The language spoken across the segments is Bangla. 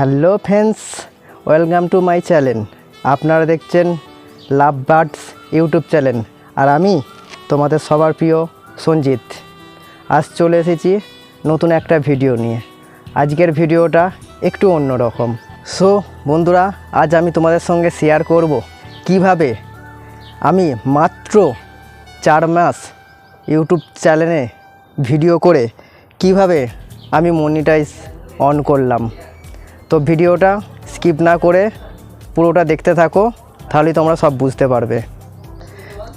Hello friends, welcome to my channel. আপনারা দেখছেন লাভ বার্ডস ইউটিউব চ্যানেল, আর আমি তোমাদের সবার প্রিয় সঞ্জিত। আজ চলে এসেছি নতুন একটা ভিডিও নিয়ে। আজকের ভিডিওটা একটু অন্যরকম। সো বন্ধুরা, আজ আমি তোমাদের সঙ্গে শেয়ার করব কীভাবে আমি মাত্র চার মাস ইউটিউব চ্যানেলে ভিডিও করে কীভাবে আমি মনিটাইজ অন করলাম। তো ভিডিওটা স্কিপ না করে পুরোটা দেখতে থাকো তাহলেই তোমরা সব বুঝতে পারবে।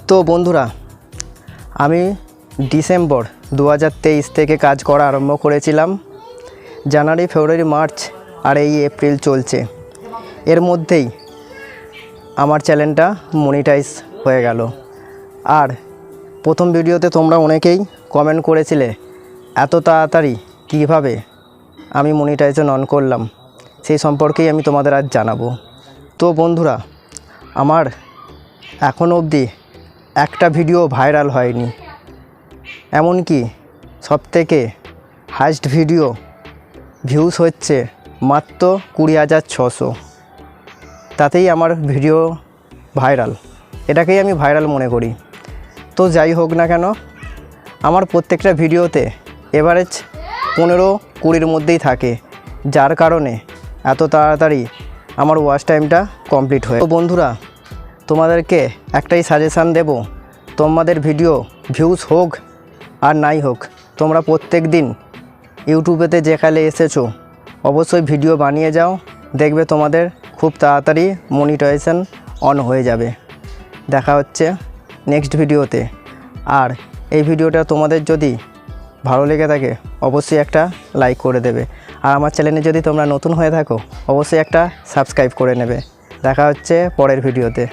তো বন্ধুরা, আমি ডিসেম্বর দু হাজার তেইশ থেকে কাজ করা আরম্ভ করেছিলাম। জানুয়ারি, ফেব্রুয়ারি, মার্চ আর এই এপ্রিল চলছে। এর মধ্যেই আমার চ্যানেলটা মনিটাইজ হয়ে গেল। আর প্রথম ভিডিওতে তোমরা অনেকেই কমেন্ট করেছিলে, এত তাড়াতাড়ি কীভাবে আমি মনিটাইজেশন অন করলাম। সেই সম্পর্কেই আমি তোমাদের আজ জানাব। তো বন্ধুরা, আমার এখনও অবধি একটা ভিডিও ভাইরাল হয়নি। এমনকি সবথেকে হাইস্ট ভিডিও ভিউজ হচ্ছে মাত্র কুড়ি হাজার ছশো। তাতেই আমার ভিডিও ভাইরাল। এটাকেই আমি ভাইরাল মনে করি। তো যাই হোক না কেন, আমার প্রত্যেকটা ভিডিওতে এভারেজ পনেরো কুড়ির মধ্যেই থাকে। যার কারণে এত তাড়াতাড়ি আমার ওয়াচ টাইমটা কমপ্লিট হয় তো বন্ধুরা, তোমাদেরকে একটাই সাজেশান দেব। তোমাদের ভিডিও ভিউজ হোক আর নাই হোক, তোমরা প্রত্যেক দিন ইউটিউবেতে যেখানে এসেছ, অবশ্যই ভিডিও বানিয়ে যাও। দেখবে তোমাদের খুব তাড়াতাড়ি মনিটাইজেশন অন হয়ে যাবে। দেখা হচ্ছে নেক্সট ভিডিওতে আর এই ভিডিওটা তোমাদের যদি ভালো লেগে থাকে, অবশ্যই একটা লাইক করে দেবে। আর আমার চ্যানেলে যদি তোমরা নতুন হয়ে থাকো, অবশ্যই একটা সাবস্ক্রাইব করে নেবে। দেখা হচ্ছে পরের ভিডিওতে।